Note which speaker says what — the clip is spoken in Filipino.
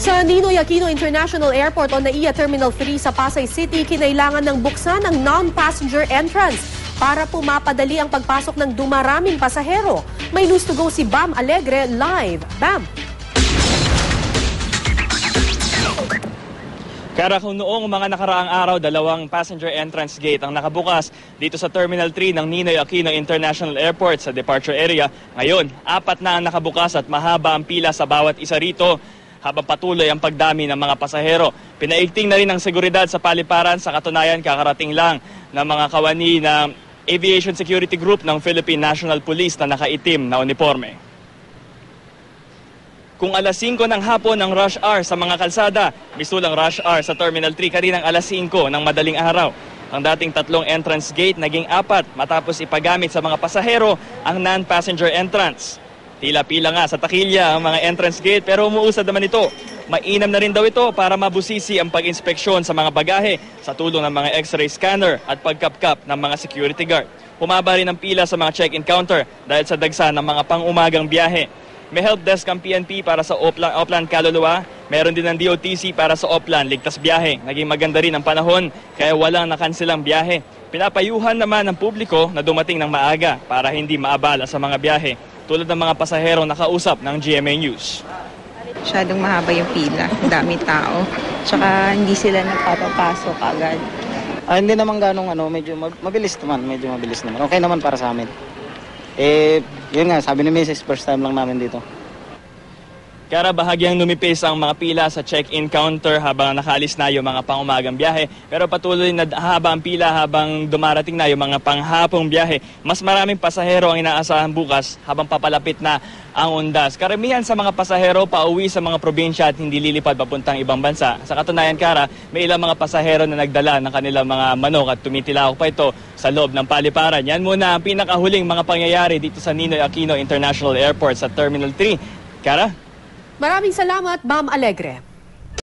Speaker 1: Sa Ninoy Aquino International Airport o NAIA Terminal 3 sa Pasay City, kinailangan ng buksan ang non-passenger entrance para pumapadali ang pagpasok ng dumaraming pasahero. May news to go si Bam Alegre live. Bam!
Speaker 2: Kara kung noong mga nakaraang araw, dalawang passenger entrance gate ang nakabukas dito sa Terminal 3 ng Ninoy Aquino International Airport sa departure area. Ngayon, apat na ang nakabukas at mahaba ang pila sa bawat isa rito habang patuloy ang pagdami ng mga pasahero. Pinaigting na rin ang seguridad sa paliparan sa katunayan kakarating lang ng mga kawani ng Aviation Security Group ng Philippine National Police na nakaitim na uniforme. Kung alas 5 ng hapon ang rush hour sa mga kalsada, misulang rush hour sa Terminal 3 kaninang alas 5 ng madaling araw. Ang dating tatlong entrance gate naging apat matapos ipagamit sa mga pasahero ang non-passenger entrance. Tila-pila nga sa takilya ang mga entrance gate pero umuusad naman ito. Mainam na rin daw ito para mabusisi ang pag-inspeksyon sa mga bagahe sa tulong ng mga x-ray scanner at pagkapkap ng mga security guard. Humaba rin ang pila sa mga check-in counter dahil sa dagsa ng mga pang-umagang biyahe. May help desk ang PNP para sa Oplan, Oplan Kaluluwa. Meron din ng DOTC para sa Oplan Ligtas Biyahe. Naging maganda rin ang panahon kaya walang nakansilang biyahe. Pinapayuhan naman ng publiko na dumating ng maaga para hindi maabala sa mga biyahe tulad ng mga pasahero nakausap ng GMA News.
Speaker 3: Masyadong mahaba yung pila. Ang dami tao. Tsaka hindi sila nagpapapasok agad.
Speaker 4: Ah, hindi naman ganong ano, medyo mab- mabilis naman, medyo mabilis naman. Okay naman para sa amin. Eh, yun nga, sabi ni Mrs. first time lang namin dito.
Speaker 2: Kaya bahagyang numipis ang mga pila sa check-in counter habang nakaalis na yung mga pangumagang biyahe. Pero patuloy na haba ang pila habang dumarating na yung mga panghapong biyahe. Mas maraming pasahero ang inaasahan bukas habang papalapit na ang undas. Karamihan sa mga pasahero pauwi sa mga probinsya at hindi lilipad papuntang ibang bansa. Sa katunayan, Kara, may ilang mga pasahero na nagdala ng kanilang mga manok at tumitilawak pa ito sa loob ng paliparan. Yan muna ang pinakahuling mga pangyayari dito sa Ninoy Aquino International Airport sa Terminal 3. Kara?
Speaker 1: Maraming salamat, Bam Alegre.